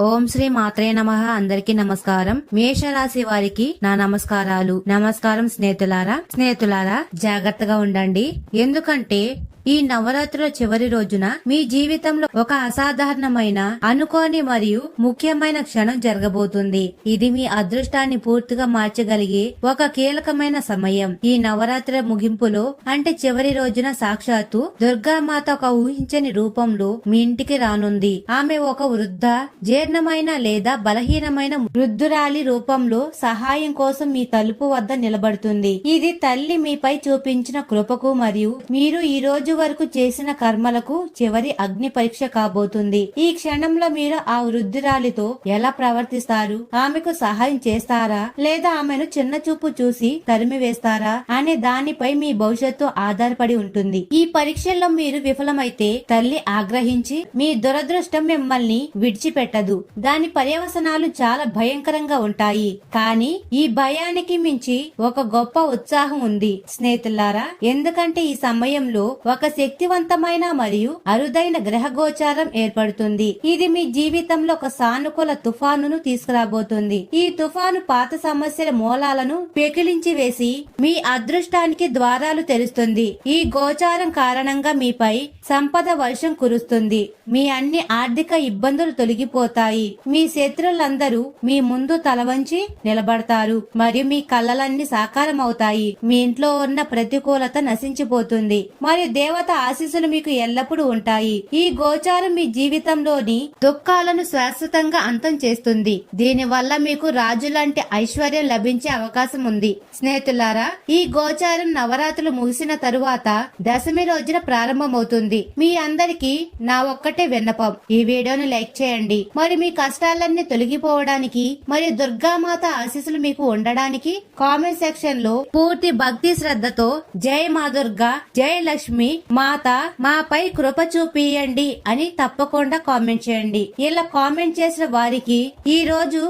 ఓం శ్రీ మాత్రే నమ. అందరికీ నమస్కారం. మేషరాశి వారికి నా నమస్కారాలు. నమస్కారం స్నేహితులారా. స్నేహితులారా జాగ్రత్తగా ఉండండి. ఎందుకంటే ఈ నవరాత్రుల చివరి రోజున మీ జీవితంలో ఒక అసాధారణమైన అనుకోని మరియు ముఖ్యమైన క్షణం జరగబోతుంది. ఇది మీ అదృష్టాన్ని పూర్తిగా మార్చగలిగే ఒక కీలకమైన సమయం. ఈ నవరాత్రి ముగింపులో అంటే చివరి రోజున సాక్షాత్తు దుర్గామాత ఒక ఊహించని రూపంలో మీ ఇంటికి రానుంది. ఆమె ఒక వృద్ధ జీర్ణమైన లేదా బలహీనమైన వృద్ధురాలి రూపంలో సహాయం కోసం మీ తలుపు వద్ద నిలబడుతుంది. ఇది తల్లి మీపై చూపించిన కృపకు మరియు మీరు ఈ రోజు వరకు చేసిన కర్మలకు చివరి అగ్ని పరీక్ష కాబోతుంది. ఈ క్షణంలో మీరు ఆ వృద్ధురాలితో ఎలా ప్రవర్తిస్తారు? ఆమెకు సహాయం చేస్తారా? లేదా ఆమెను చిన్న చూపు చూసి తరిమి వేస్తారా? అనే దానిపై మీ భవిష్యత్తు ఆధారపడి ఉంటుంది. ఈ పరీక్షల్లో మీరు విఫలమైతే తల్లి ఆగ్రహించి మీ దురదృష్టం మిమ్మల్ని విడిచిపెట్టదు. దాని పర్యవసనాలు చాలా భయంకరంగా ఉంటాయి. కానీ ఈ భయానికి మించి ఒక గొప్ప ఉత్సాహం ఉంది. స్నేహితులారా ఎందుకంటే ఈ సమయంలో ఒక ఒక శక్తివంతమైన మరియు అరుదైన గ్రహ గోచారం ఏర్పడుతుంది. ఇది మీ జీవితంలో ఒక సానుకూల తుఫానును తీసుకురాబోతుంది. ఈ తుఫాను పాత సమస్యల మూలాలను పెకిలించి వేసి మీ అదృష్టానికి ద్వారాలు తెరుస్తుంది. ఈ గోచారం కారణంగా మీపై సంపద వర్షం కురుస్తుంది. మీ అన్ని ఆర్థిక ఇబ్బందులు తొలగిపోతాయి. మీ శత్రులందరూ మీ ముందు తలవంచి నిలబడతారు. మరియు మీ కళ్ళలన్నీ సాకారం అవుతాయి మీ ఇంట్లో ఉన్న ప్రతికూలత నశించిపోతుంది. మరియు దేవత ఆశీస్సులు మీకు ఎల్లప్పుడూ ఉంటాయి. ఈ గోచారం మీ జీవితంలోని దుఃఖాలను శాశ్వతంగా అంతం చేస్తుంది. దీని వల్ల మీకు రాజులాంటి ఐశ్వర్యం లభించే అవకాశం ఉంది. స్నేహితులారా ఈ గోచారం నవరాత్రులు ముగిసిన తరువాత దశమి రోజున ప్రారంభమవుతుంది. మీ అందరికీ నా ఒక్కటే విన్నపం. ఈ వీడియోను లైక్ చేయండి. మరి మీ కష్టాలన్నీ తొలగిపోవడానికి మరియు దుర్గామాత ఆశీస్సులు మీకు ఉండడానికి కామెంట్ సెక్షన్లో పూర్తి భక్తి శ్రద్ధతో జై మా దుర్గా జై లక్ష్మి మాత మాపై కృప చూపియండి అని తప్పకుండా కామెంట్ చేయండి. ఇలా కామెంట్ చేసిన వారికి ఈ రోజు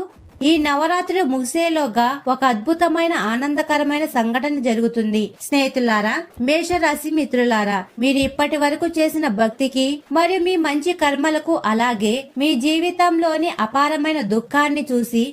ఈ నవరాత్రి ముగిసేలోగా ఒక అద్భుతమైన ఆనందకరమైన సంఘటన జరుగుతుంది. స్నేహితులారా మేషరాశి మిత్రులారా మీరు ఇప్పటి వరకు చేసిన భక్తికి మరియు మీ మంచి కర్మలకు అలాగే మీ జీవితంలోని అపారమైన దుఃఖాన్ని చూసి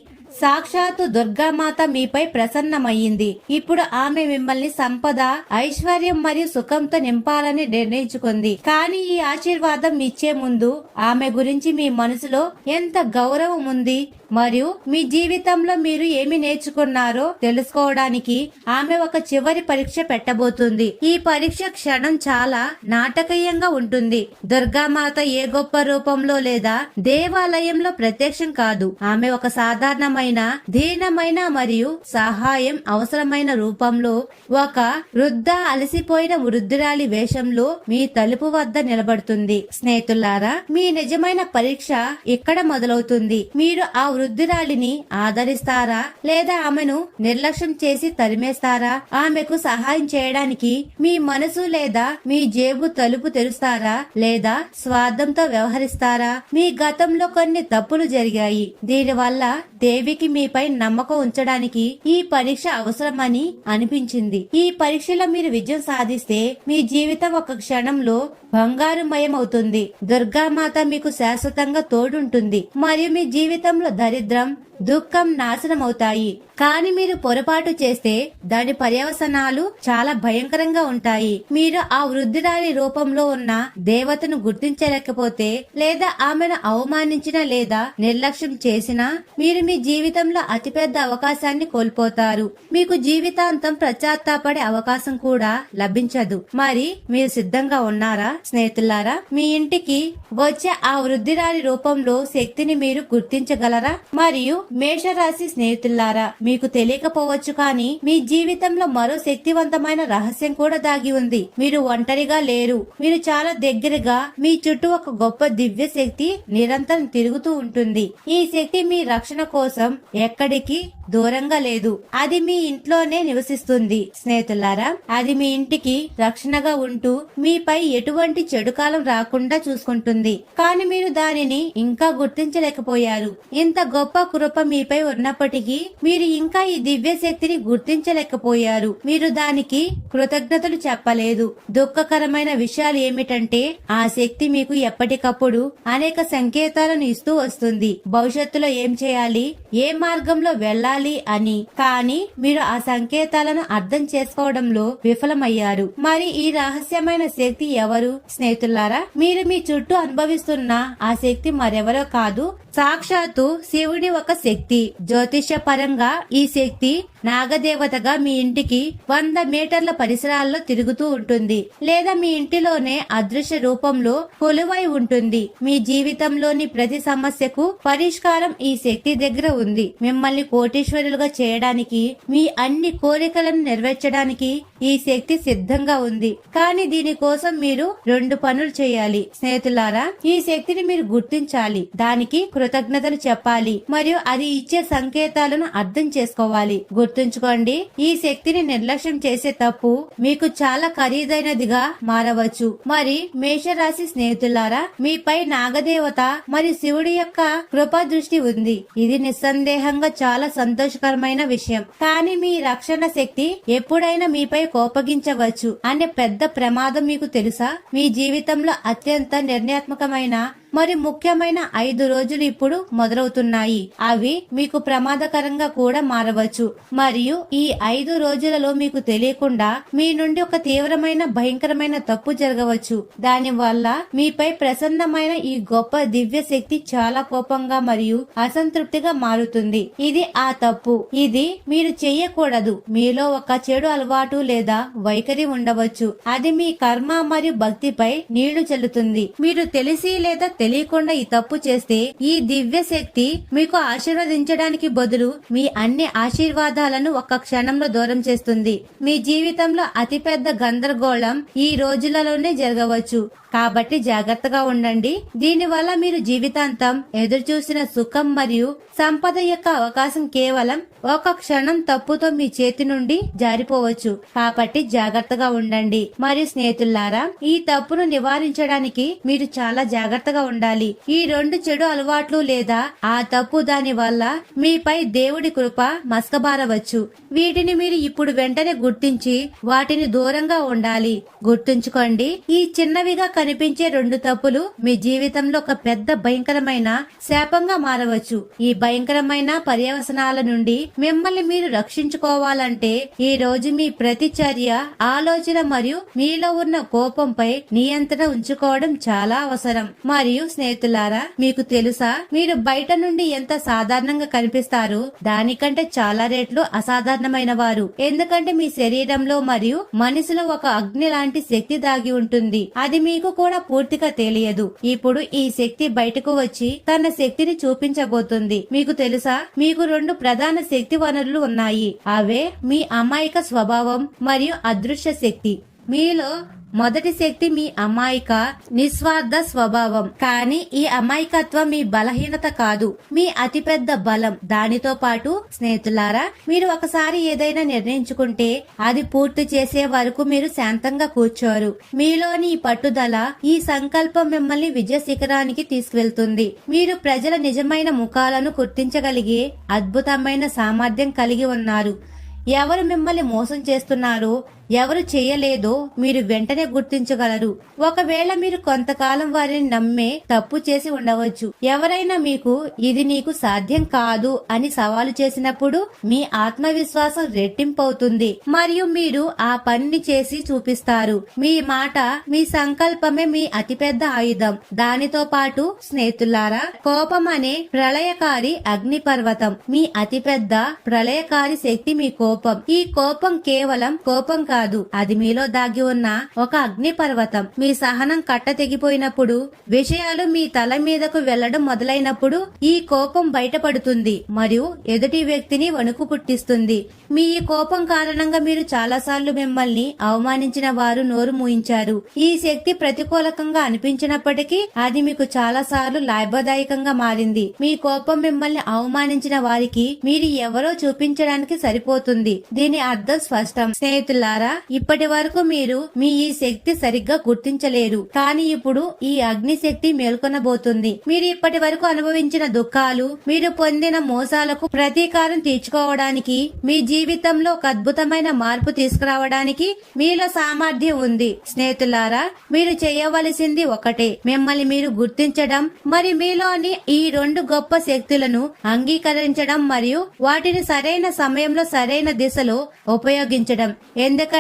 సాక్షాత్తు దుర్గామాత మీపై ప్రసన్నమయ్యింది. ఇప్పుడు ఆమె మిమ్మల్ని సంపద ఐశ్వర్యం మరియు సుఖంతో నింపాలని నిర్ణయించుకుంది. కానీ ఈ ఆశీర్వాదం ఇచ్చే ముందు ఆమె గురించి మీ మనసులో ఎంత గౌరవం ఉంది? మరియు మీ జీవితంలో మీరు ఏమి నేర్చుకున్నారో తెలుసుకోవడానికి ఆమె ఒక చివరి పరీక్ష పెట్టబోతుంది. ఈ పరీక్ష క్షణం చాలా నాటకీయంగా ఉంటుంది. దుర్గామాత ఏ గొప్ప రూపంలో లేదా దేవాలయంలో ప్రత్యక్షం కాదు. ఆమె ఒక సాధారణమైన దీనమైన మరియు సహాయం అవసరమైన రూపంలో ఒక వృద్ధ అలసిపోయిన వృద్ధురాలి వేషంలో మీ తలుపు వద్ద నిలబడుతుంది. స్నేహితులారా మీ నిజమైన పరీక్ష ఇక్కడ మొదలవుతుంది. మీరు ఆ వృద్ధురాలిని ఆదరిస్తారా? లేదా ఆమెను నిర్లక్ష్యం చేసి తరిమేస్తారా? ఆమెకు సహాయం చేయడానికి మీ మనసు లేదా మీ జేబు తలుపు తెరుస్తారా? లేదా స్వార్థంతో వ్యవహరిస్తారా? మీ గతంలో కొన్ని తప్పులు జరిగాయి. దీనివల్ల దేవికి మీపై నమ్మకం ఉంచడానికి ఈ పరీక్ష అవసరమని అనిపించింది. ఈ పరీక్షలో మీరు విజయం సాధిస్తే మీ జీవితం ఒక క్షణంలో బంగారుమయం అవుతుంది దుర్గామాత మీకు శాశ్వతంగా తోడుంటుంది. మరియు మీ జీవితంలో దరిద్రం దుఃఖం నాశనం అవుతాయి కానీ మీరు పొరపాటు చేస్తే దాని పర్యవసనాలు చాలా భయంకరంగా ఉంటాయి. మీరు ఆ వృద్ధురాలి రూపంలో ఉన్న దేవతను గుర్తించలేకపోతే లేదా ఆమెను అవమానించిన లేదా నిర్లక్ష్యం చేసినా మీరు మీ జీవితంలో అతిపెద్ద అవకాశాన్ని కోల్పోతారు. మీకు జీవితాంతం ప్రచాత్తాపడే అవకాశం కూడా లభించదు. మరి మీరు సిద్ధంగా ఉన్నారా స్నేహితులారా? మీ ఇంటికి వచ్చే ఆ వృద్ధిరాలి రూపంలో శక్తిని మీరు గుర్తించగలరా? మరియు మేషరాశి స్నేహితులారా మీకు తెలియకపోవచ్చు కానీ మీ జీవితంలో మరో శక్తివంతమైన రహస్యం కూడా దాగి ఉంది. మీరు ఒంటరిగా లేరు. మీరు చాలా దగ్గరగా మీ చుట్టూ ఒక గొప్ప దివ్య శక్తి నిరంతరం తిరుగుతూ ఉంటుంది. ఈ శక్తి మీ రక్షణ కోసం ఎక్కడికి దూరంగా లేదు. అది మీ ఇంట్లోనే నివసిస్తుంది. స్నేహితులారా అది మీ ఇంటికి రక్షణగా ఉంటూ మీపై ఎటువంటి చెడు కాలం రాకుండా చూసుకుంటుంది. కానీ మీరు దానిని ఇంకా గుర్తించలేకపోయారు. ఇంత గొప్ప కృప మీపై ఉన్నప్పటికీ మీరు ఇంకా ఈ దివ్య శక్తిని గుర్తించలేకపోయారు. మీరు దానికి కృతజ్ఞతలు చెప్పలేదు. దుఃఖకరమైన విషయాలు ఏమిటంటే ఆ శక్తి మీకు ఎప్పటికప్పుడు అనేక సంకేతాలను ఇస్తూ వస్తుంది. భవిష్యత్తులో ఏం చేయాలి? ఏ మార్గంలో వెళ్ళాలి? అని. కానీ మీరు ఆ సంకేతాలను అర్థం చేసుకోవడంలో విఫలమయ్యారు. మరి ఈ రహస్యమైన శక్తి ఎవరు? స్నేహితులారా మీరు మీ చుట్టూ అనుభవిస్తున్న ఆ శక్తి మరెవరో కాదు సాక్షాత్తు శివుడి ఒక శక్తి. జ్యోతిష్య పరంగా ఈ శక్తి నాగదేవతగా మీ ఇంటికి వంద మీటర్ల పరిసరాల్లో తిరుగుతూ ఉంటుంది. లేదా మీ ఇంటిలోనే అదృశ్య రూపంలో కొలువై ఉంటుంది. మీ జీవితంలోని ప్రతి సమస్యకు పరిష్కారం ఈ శక్తి దగ్గర ఉంది. మిమ్మల్ని కోటీశ్వరులుగా చేయడానికి మీ అన్ని కోరికలను నెరవేర్చడానికి ఈ శక్తి సిద్ధంగా ఉంది. కానీ దీనికోసం మీరు రెండు పనులు చేయాలి. స్నేహితులారా ఈ శక్తిని మీరు గుర్తించాలి. దానికి కృతజ్ఞతలు చెప్పాలి మరియు అది ఇచ్చే సంకేతాలను అర్థం చేసుకోవాలి. గుర్తుంచుకోండి ఈ శక్తిని నిర్లక్ష్యం చేసే తప్పు మీకు చాలా ఖరీదైనదిగా మారవచ్చు. మరి మేషరాశి స్నేహితులారా మీపై నాగదేవత మరి శివుడి యొక్క కృపా దృష్టి ఉంది. ఇది నిస్సందేహంగా చాలా సంతోషకరమైన విషయం. కానీ మీ రక్షణ శక్తి ఎప్పుడైనా మీపై కోపగించవచ్చు. అనే పెద్ద ప్రమాదం మీకు తెలుసా? మీ జీవితంలో అత్యంత నిర్ణయాత్మకమైన మరి ముఖ్యమైన ఐదు రోజులు ఇప్పుడు మొదలవుతున్నాయి. అవి మీకు ప్రమాదకరంగా కూడా మారవచ్చు. మరియు ఈ ఐదు రోజులలో మీకు తెలియకుండా మీ నుండి ఒక తీవ్రమైన భయంకరమైన తప్పు జరగవచ్చు. దాని వల్ల మీపై ప్రసన్నమైన ఈ గొప్ప దివ్య శక్తి చాలా కోపంగా మరియు అసంతృప్తిగా మారుతుంది. ఇది ఆ తప్పు. ఇది మీరు చెయ్యకూడదు మీలో ఒక చెడు అలవాటు లేదా వైఖరి ఉండవచ్చు. అది మీ కర్మ మరియు భక్తిపై నీళ్ళు చల్లుతుంది. మీరు తెలిసి లేదా తెలియకుండా ఈ తప్పు చేస్తే ఈ దివ్య శక్తి మీకు ఆశీర్వదించడానికి బదులు మీ అన్ని ఆశీర్వాదాలను ఒక్క క్షణంలో దూరం చేస్తుంది. మీ జీవితంలో అతిపెద్ద గందరగోళం ఈ రోజులలోనే జరగవచ్చు. కాబట్టి జాగ్రత్తగా ఉండండి. దీనివల్ల మీరు జీవితాంతం ఎదురు చూసిన సుఖం మరియు సంపద యొక్క అవకాశం కేవలం ఒక క్షణం తప్పుతో మీ చేతి నుండి జారిపోవచ్చు. కాబట్టి జాగ్రత్తగా ఉండండి. మరియు స్నేహితులారా ఈ తప్పును నివారించడానికి మీరు చాలా జాగ్రత్తగా ఉండాలి. ఈ రెండు చెడు అలవాట్లు లేదా ఆ తప్పు దాని వల్ల మీపై దేవుడి కృప మస్కబారవచ్చు. వీటిని మీరు ఇప్పుడు వెంటనే గుర్తించి వాటిని దూరంగా ఉండాలి. గుర్తుంచుకోండి ఈ చిన్నవిగా కనిపించే రెండు తప్పులు మీ జీవితంలో ఒక పెద్ద భయంకరమైన శాపంగా మారవచ్చు. ఈ భయంకరమైన పర్యవసనాల నుండి మిమ్మల్ని మీరు రక్షించుకోవాలంటే ఈ రోజు మీ ప్రతి చర్య ఆలోచన మరియు మీలో ఉన్న కోపంపై నియంత్రణ ఉంచుకోవడం చాలా అవసరం. మరియు స్నేహితులారా మీకు తెలుసా? మీరు బయట నుండి ఎంత సాధారణంగా కనిపిస్తారు? దానికంటే చాలా రేట్లు అసాధారణమైన వారు. ఎందుకంటే మీ శరీరంలో మరియు మనసులో ఒక అగ్ని లాంటి శక్తి దాగి ఉంటుంది. అది మీకు కూడా పూర్తిగా తెలియదు. ఇప్పుడు ఈ శక్తి బయటకు వచ్చి తన శక్తిని చూపించబోతుంది. మీకు తెలుసా? మీకు రెండు ప్రధాన శక్తి శక్తి వనరులు ఉన్నాయి. అవే మీ అమాయక స్వభావం మరియు అదృశ్య శక్తి. మీలో మొదటి శక్తి మీ అమాయక నిస్వార్థ స్వభావం. కానీ ఈ అమాయకత్వం మీ బలహీనత కాదు. మీ అతిపెద్ద బలం. దానితో పాటు స్నేహితులారా మీరు ఒకసారి ఏదైనా నిర్ణయించుకుంటే అది పూర్తి చేసే వరకు మీరు శాంతంగా కూర్చోరు. మీలోని ఈ పట్టుదల ఈ సంకల్పం మిమ్మల్ని విజయ శిఖరానికి తీసుకువెళ్తుంది మీరు ప్రజల నిజమైన ముఖాలను గుర్తించగలిగే అద్భుతమైన సామర్థ్యం కలిగి ఉన్నారు. ఎవరు మిమ్మల్ని మోసం చేస్తున్నారో ఎవరు చేయలేదో మీరు వెంటనే గుర్తించగలరు. ఒకవేళ మీరు కొంతకాలం వారిని నమ్మే తప్పు చేసి ఉండవచ్చు. ఎవరైనా మీకు ఇది నీకు సాధ్యం కాదు అని సవాలు చేసినప్పుడు మీ ఆత్మవిశ్వాసం రెట్టింపవుతుంది. మరియు మీరు ఆ పనిని చేసి చూపిస్తారు. మీ మాట మీ సంకల్పమే మీ అతిపెద్ద ఆయుధం. దానితో పాటు స్నేహితులారా కోపం అనే ప్రళయకారి అగ్ని పర్వతం మీ అతిపెద్ద ప్రళయకారి శక్తి మీ కోపం. ఈ కోపం కేవలం కోపం కాదు కాదు. అది మీలో దాగి ఉన్న ఒక అగ్ని పర్వతం మీ సహనం కట్ట తెగిపోయినప్పుడు విషయాలు మీ తల మీదకు వెళ్ళడం మొదలైనప్పుడు ఈ కోపం బయటపడుతుంది. మరియు ఎదుటి వ్యక్తిని వణుకు పుట్టిస్తుంది. మీ ఈ కోపం కారణంగా మీరు చాలాసార్లు మిమ్మల్ని అవమానించిన వారు నోరు మూయించారు. ఈ శక్తి ప్రతికూలకంగా అనిపించినప్పటికీ అది మీకు చాలా సార్లు లాభదాయకంగా మారింది. మీ కోపం మిమ్మల్ని అవమానించిన వారికి మీరు ఎవరో చూపించడానికి సరిపోతుంది. దీని అర్థం స్పష్టం. స్నేహితులారా ఇప్పటి వరకు మీరు మీ ఈ శక్తి సరిగ్గా గుర్తించలేరు. కానీ ఇప్పుడు ఈ అగ్ని శక్తి మేల్కొనబోతుంది. మీరు ఇప్పటి వరకు అనుభవించిన దుఃఖాలు మీరు పొందిన మోసాలకు ప్రతీకారం తీర్చుకోవడానికి మీ జీవితంలో ఒక అద్భుతమైన మార్పు తీసుకురావడానికి మీలో సామర్థ్యం ఉంది. స్నేహితులారా మీరు చేయవలసింది ఒకటే. మిమ్మల్ని మీరు గుర్తించడం మరి మీలోని ఈ రెండు గొప్ప శక్తులను అంగీకరించడం మరియు వాటిని సరైన సమయంలో సరైన దిశలో ఉపయోగించడం. ఎందుకంటే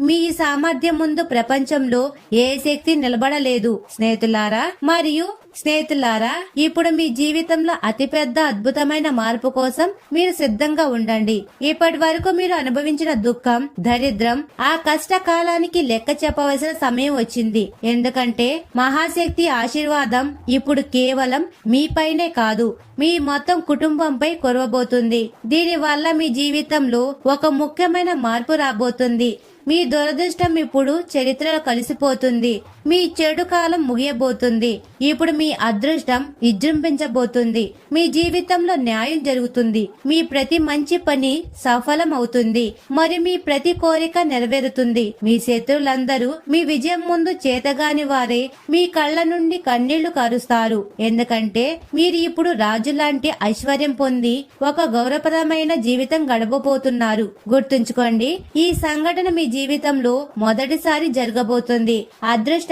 మీ సామర్థ్యం ముందు ప్రపంచంలో ఏ శక్తి నిలబడలేదు స్నేహితులారా? మరియు స్నేహితులారా ఇప్పుడు మీ జీవితంలో అతిపెద్ద అద్భుతమైన మార్పు కోసం మీరు సిద్ధంగా ఉండండి. ఇప్పటి వరకు మీరు అనుభవించిన దుఃఖం దరిద్రం ఆ కష్టకాలానికి లెక్క చెప్పవలసిన సమయం వచ్చింది. ఎందుకంటే మహాశక్తి ఆశీర్వాదం ఇప్పుడు కేవలం మీపైనే కాదు మీ మొత్తం కుటుంబంపై కురవబోతుంది. దీని వల్ల మీ జీవితంలో ఒక ముఖ్యమైన మార్పు రాబోతుంది. మీ దురదృష్టం ఇప్పుడు చరిత్రలో కలిసిపోతుంది. మీ చెడు కాలం ముగియబోతుంది. ఇప్పుడు మీ అదృష్టం విజృంభించబోతుంది. మీ జీవితంలో న్యాయం జరుగుతుంది. మీ ప్రతి మంచి పని సఫలం అవుతుంది మరి మీ ప్రతి కోరిక నెరవేరుతుంది. మీ శత్రువులందరూ మీ విజయం ముందు చేతగాని వారే. మీ కళ్ళ నుండి కన్నీళ్ళు కారుస్తారు. ఎందుకంటే మీరు ఇప్పుడు రాజు లాంటి ఐశ్వర్యం పొంది ఒక గౌరవప్రదమైన జీవితం గడపబోతున్నారు. గుర్తుంచుకోండి ఈ సంఘటన మీ జీవితంలో మొదటిసారి జరగబోతుంది.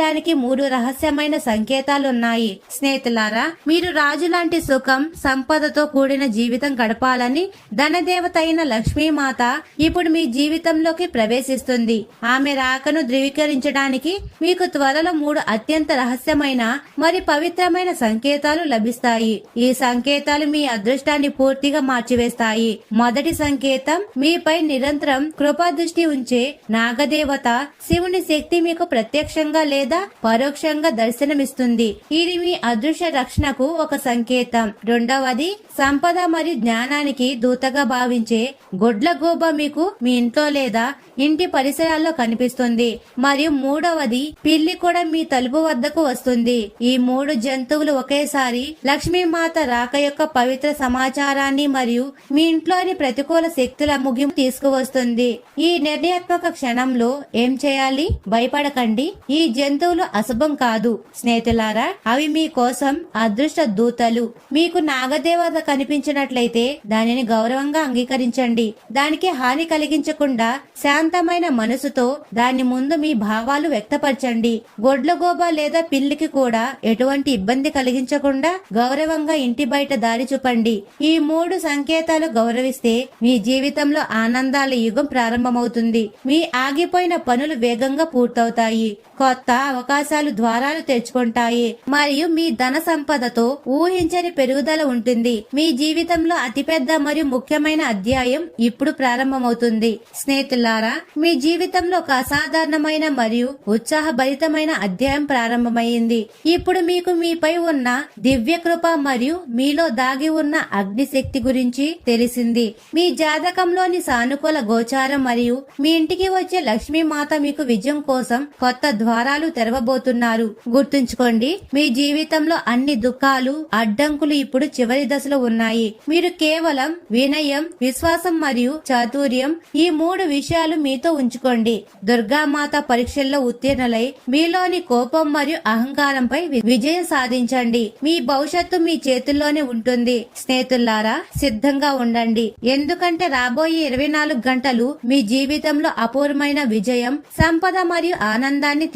అదృష్టానికి మూడు రహస్యమైన సంకేతాలున్నాయి. స్నేహితులారా మీరు రాజు లాంటి సుఖం సంపదతో కూడిన జీవితం గడపాలని ధనదేవత అయిన లక్ష్మీమాత ఇప్పుడు మీ జీవితంలోకి ప్రవేశిస్తుంది. ఆమె రాకను ధృవీకరించడానికి మీకు త్వరలో మూడు అత్యంత రహస్యమైన మరి పవిత్రమైన సంకేతాలు లభిస్తాయి. ఈ సంకేతాలు మీ అదృష్టాన్ని పూర్తిగా మార్చివేస్తాయి. మొదటి సంకేతం మీపై నిరంతరం కృపా దృష్టి ఉంచే నాగదేవత శివుని శక్తి మీకు ప్రత్యక్షంగా లేదా పరోక్షంగా దర్శనమిస్తుంది. ఇది మీ అదృశ్య రక్షణకు ఒక సంకేతం. రెండవది సంపద మరియు జ్ఞానానికి దూతగా భావించే గొడ్ల గోబ మీకు మీ ఇంట్లో లేదా ఇంటి పరిసరాల్లో కనిపిస్తుంది. మరియు మూడవది పిల్లి కూడా మీ తలుపు వద్దకు వస్తుంది. ఈ మూడు జంతువులు ఒకేసారి లక్ష్మీమాత రాక యొక్క పవిత్ర సమాచారాన్ని మరియు మీ ఇంట్లోని ప్రతికూల శక్తుల ముగింపు తీసుకువస్తుంది. ఈ నిర్ణయాత్మక క్షణంలో ఏం చేయాలి? భయపడకండి. ఈ జంతువు జంతువులు అశుభం కాదు. స్నేహితులారా అవి మీ కోసం అదృష్ట దూతలు. మీకు నాగదేవత కనిపించినట్లయితే దానిని గౌరవంగా అంగీకరించండి. దానికి హాని కలిగించకుండా శాంతమైన మనసుతో దాని ముందు మీ భావాలు వ్యక్తపరచండి. గొడ్లగోబ లేదా పిల్లికి కూడా ఎటువంటి ఇబ్బంది కలిగించకుండా గౌరవంగా ఇంటి బయట దారి చూపండి. ఈ మూడు సంకేతాలు గౌరవిస్తే మీ జీవితంలో ఆనందాల యుగం ప్రారంభమవుతుంది. మీ ఆగిపోయిన పనులు వేగంగా పూర్తవుతాయి. కొత్త అవకాశాలు ద్వారాలు తెరుచుకుంటాయి. మరియు మీ ధన సంపదతో ఊహించని పెరుగుదల ఉంటుంది. మీ జీవితంలో అతిపెద్ద మరియు ముఖ్యమైన అధ్యాయం ఇప్పుడు ప్రారంభమవుతుంది. స్నేహితులారా మీ జీవితంలో ఒక అసాధారణమైన మరియు ఉత్సాహభరితమైన అధ్యాయం ప్రారంభమైంది. ఇప్పుడు మీకు మీపై ఉన్న దివ్య కృప మరియు మీలో దాగి ఉన్న అగ్నిశక్తి గురించి తెలిసింది. మీ జాతకంలోని సానుకూల గోచారం మరియు మీ ఇంటికి వచ్చే లక్ష్మీ మాత మీకు విజయం కోసం కొత్త ద్వారాలు తెరవబోతున్నారు. గుర్తుంచుకోండి మీ జీవితంలో అన్ని దుఃఖాలు అడ్డంకులు ఇప్పుడు చివరి దశలో ఉన్నాయి. మీరు కేవలం వినయం విశ్వాసం మరియు చాతుర్యం ఈ మూడు విషయాలు మీతో ఉంచుకోండి. దుర్గామాత పరీక్షల్లో ఉత్తీర్ణులై మీలోని కోపం మరియు అహంకారంపై విజయం సాధించండి. మీ భవిష్యత్తు మీ చేతుల్లోనే ఉంటుంది. స్నేహితులారా సిద్ధంగా ఉండండి. ఎందుకంటే రాబోయే ఇరవై నాలుగు గంటలు మీ జీవితంలో అపూర్వమైన విజయం సంపద మరియు ఆనందాన్ని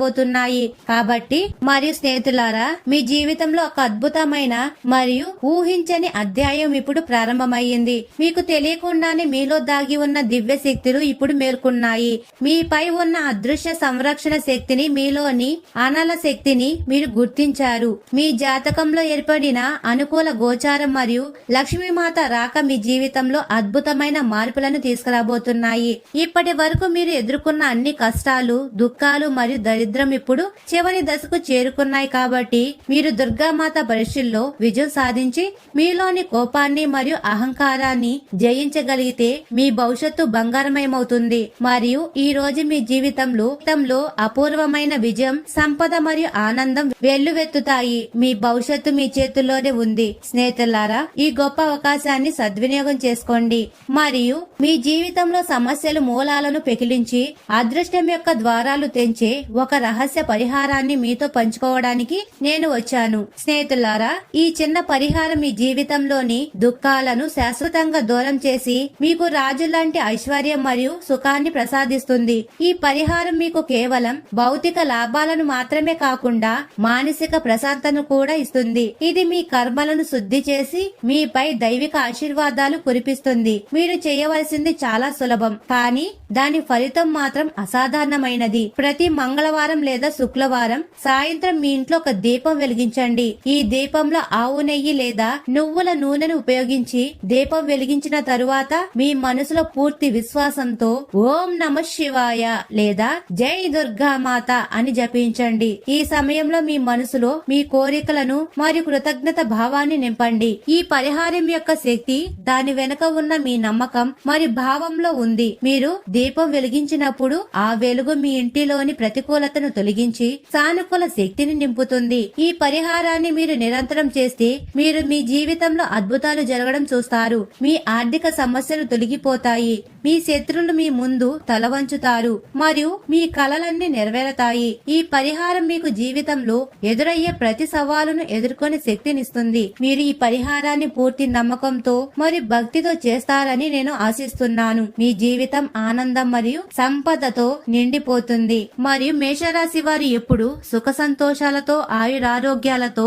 రాబోతున్నాయి. కాబట్టి మరియు స్నేహితులారా మీ జీవితంలో ఒక అద్భుతమైన మరియు ఊహించని అధ్యాయం ఇప్పుడు ప్రారంభమయ్యింది. మీకు తెలియకుండానే మీలో దాగి ఉన్న దివ్య శక్తులు ఇప్పుడు మేల్కొన్నాయి. మీపై ఉన్న అదృశ్య సంరక్షణ శక్తిని మీలోని అనల శక్తిని మీరు గుర్తించారు. మీ జాతకంలో ఏర్పడిన అనుకూల గోచారం మరియు లక్ష్మీమాత రాక మీ జీవితంలో అద్భుతమైన మార్పులను తీసుకురాబోతున్నాయి. ఇప్పటి వరకు మీరు ఎదుర్కొన్న అన్ని కష్టాలు దుఃఖాలు మరియు దరిద్ర ఇప్పుడు చివరి దశకు చేరుకున్నాయి కాబట్టి మీరు దుర్గామాత పరీక్షల్లో విజయం సాధించి మీలోని కోపాన్ని మరియు అహంకారాన్ని జయించగలిగితే మీ భవిష్యత్తు బంగారమయమవుతుంది. మరియు ఈ రోజు మీ జీవితంలో జీవితంలో అపూర్వమైన విజయం సంపద మరియు ఆనందం వెల్లువెత్తుతాయి. మీ భవిష్యత్తు మీ చేతుల్లోనే ఉంది. స్నేహితులారా ఈ గొప్ప అవకాశాన్ని సద్వినియోగం చేసుకోండి. మరియు మీ జీవితంలో సమస్యలు మూలాలను పెకిలించి అదృష్టం యొక్క ద్వారాలు తెంచే ఒక రహస్య పరిహారాన్ని మీతో పంచుకోవడానికి నేను వచ్చాను. స్నేహితులారా ఈ చిన్న పరిహారం మీ జీవితంలోని దుఃఖాలను శాశ్వతంగా దూరం చేసి మీకు రాజు లాంటి ఐశ్వర్యం మరియు సుఖాన్ని ప్రసాదిస్తుంది. ఈ పరిహారం మీకు కేవలం భౌతిక లాభాలను మాత్రమే కాకుండా మానసిక ప్రశాంతను కూడా ఇస్తుంది. ఇది మీ కర్మలను శుద్ధి చేసి మీపై దైవిక ఆశీర్వాదాలు కురిపిస్తుంది. మీరు చేయవలసింది చాలా సులభం. కానీ దాని ఫలితం మాత్రం అసాధారణమైనది. ప్రతి మంగళవారం లేదా శుక్రవారం సాయంత్రం మీ ఇంట్లో ఒక దీపం వెలిగించండి. ఈ దీపంలో ఆవు నెయ్యి లేదా నువ్వుల నూనెను ఉపయోగించి దీపం వెలిగించిన తరువాత మీ మనసులో పూర్తి విశ్వాసంతో ఓం నమ శివాయ లేదా జై దుర్గా మాత అని జపించండి. ఈ సమయంలో మీ మనసులో మీ కోరికలను మరియు కృతజ్ఞత భావాన్ని నింపండి. ఈ పరిహారం యొక్క శక్తి దాని వెనుక ఉన్న మీ నమ్మకం మరి భావంలో ఉంది. మీరు దీపం వెలిగించినప్పుడు ఆ వెలుగు మీ ఇంటిలోని ప్రతికూలత ప్రతికూలతను తొలగించి సానుకూల శక్తిని నింపుతుంది. ఈ పరిహారాన్ని మీరు నిరంతరం చేస్తే మీరు మీ జీవితంలో అద్భుతాలు జరగడం చూస్తారు. మీ ఆర్థిక సమస్యలు తొలగిపోతాయి. మీ శత్రులు మీ ముందు తల వంచుతారు మరియు మీ కలలన్నీ నెరవేరతాయి. ఈ పరిహారం మీకు జీవితంలో ఎదురయ్యే ప్రతి సవాలును ఎదుర్కొనే శక్తినిస్తుంది. మీరు ఈ పరిహారాన్ని పూర్తి నమ్మకంతో మరియు భక్తితో చేస్తారని నేను ఆశిస్తున్నాను. మీ జీవితం ఆనందం మరియు సంపదతో నిండిపోతుంది. మరియు మేషరాశి వారు ఎప్పుడు సుఖ సంతోషాలతో ఆయురారోగ్యాలతో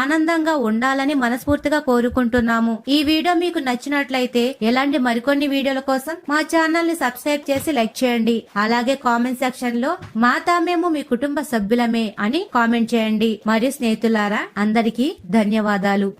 ఆనందంగా ఉండాలని మనస్ఫూర్తిగా కోరుకుంటున్నాము. ఈ వీడియో మీకు నచ్చినట్లయితే ఎలాంటి మరికొన్ని వీడియోల కోసం మా ఛానల్ని సబ్స్క్రైబ్ చేసి లైక్ చేయండి. అలాగే కామెంట్ సెక్షన్లో మాతా మేము మీ కుటుంబ సభ్యులమే అని కామెంట్ చేయండి. మరియు స్నేహితులారా అందరికీ ధన్యవాదాలు.